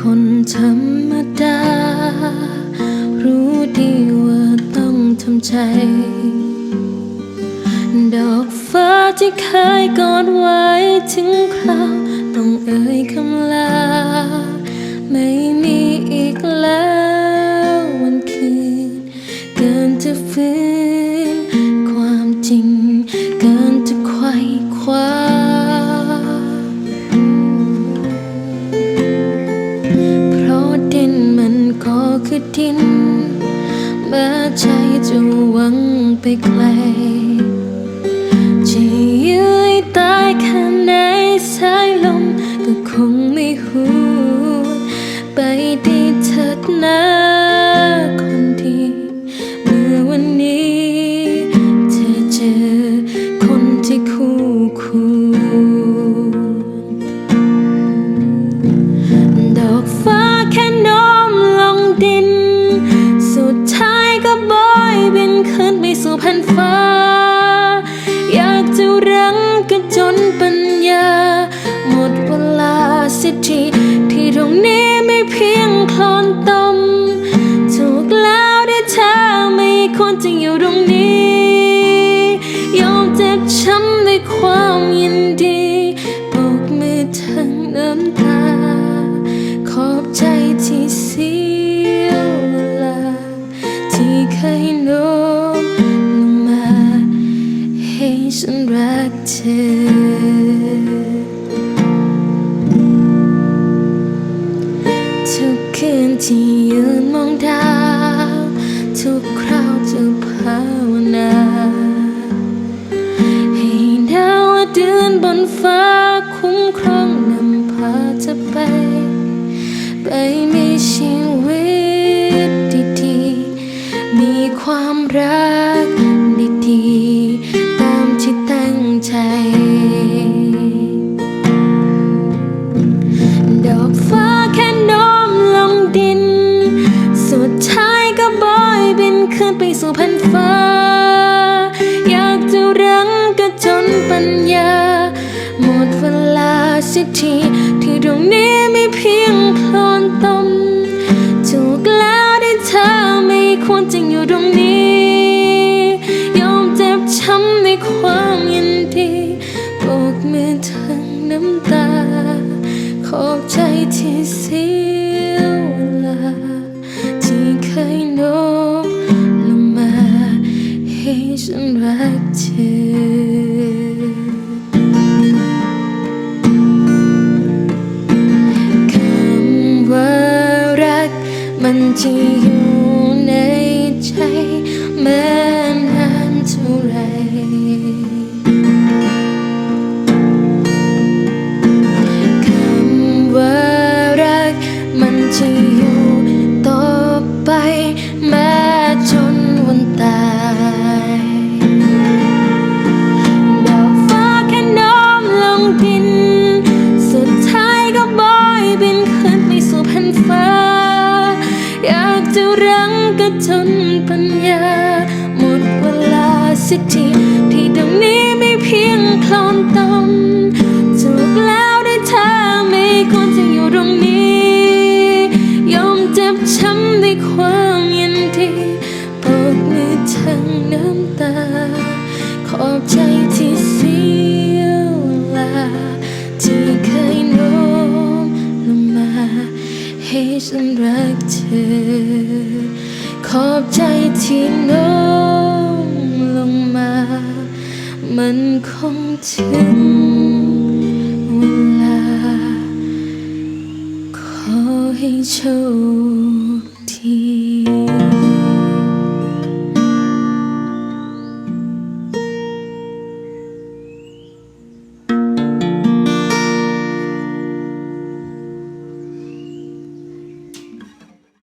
คนธรรมดา รู้ดีว่าต้องทำใจ ดอกฟ้าที่เคยกอดไว้ถึงคราว ต้องเอ่ยคำลา ไม่มี ไปไกล จะยื้อตายแค่ไหนสายลมก็คงไม่หู ไปดีเถิดนะ รจะอยู่ตรงนี้ ยอมเจ็บช้ำด้วยความยินดีโบกมือทั้งน้ำตา ขอบใจที่เสียเวลา ที่เคยโน้มลงมา ให้ฉันรักเธอทุกคืนที่ยืน ฟ้าคุ้มครองนำพาเธอไป ไปมีชีวิตดีๆ มีความรักดีๆ ตามที่ตั้งใจ ดอกฟ้าแค่โน้มลงดิน สุดท้ายก็บอยบินขึ้นไปสู่แผ่นฟ้า อยากจะรั้งก็จนปัญญา วลาสิทีที่ตรงนี้ไม่เพียงคลอนตมถูกแล้วที่เธอไม่ควรจะอยู่ตรงนี้ยอมเจ็บช้ำในความยินดีโบกมือทั้งน้ำตา ขอบใจที่เสียเวลา ที่เคยโน้มลงมาให้ฉันรักเธอ มันจะอยู่ในใจแม้ รั้งก็จนปัญญา หมดเวลาสิทีที่ อบใจที่โน้มลงมา มันคงถึงเวลา ขอให้โชค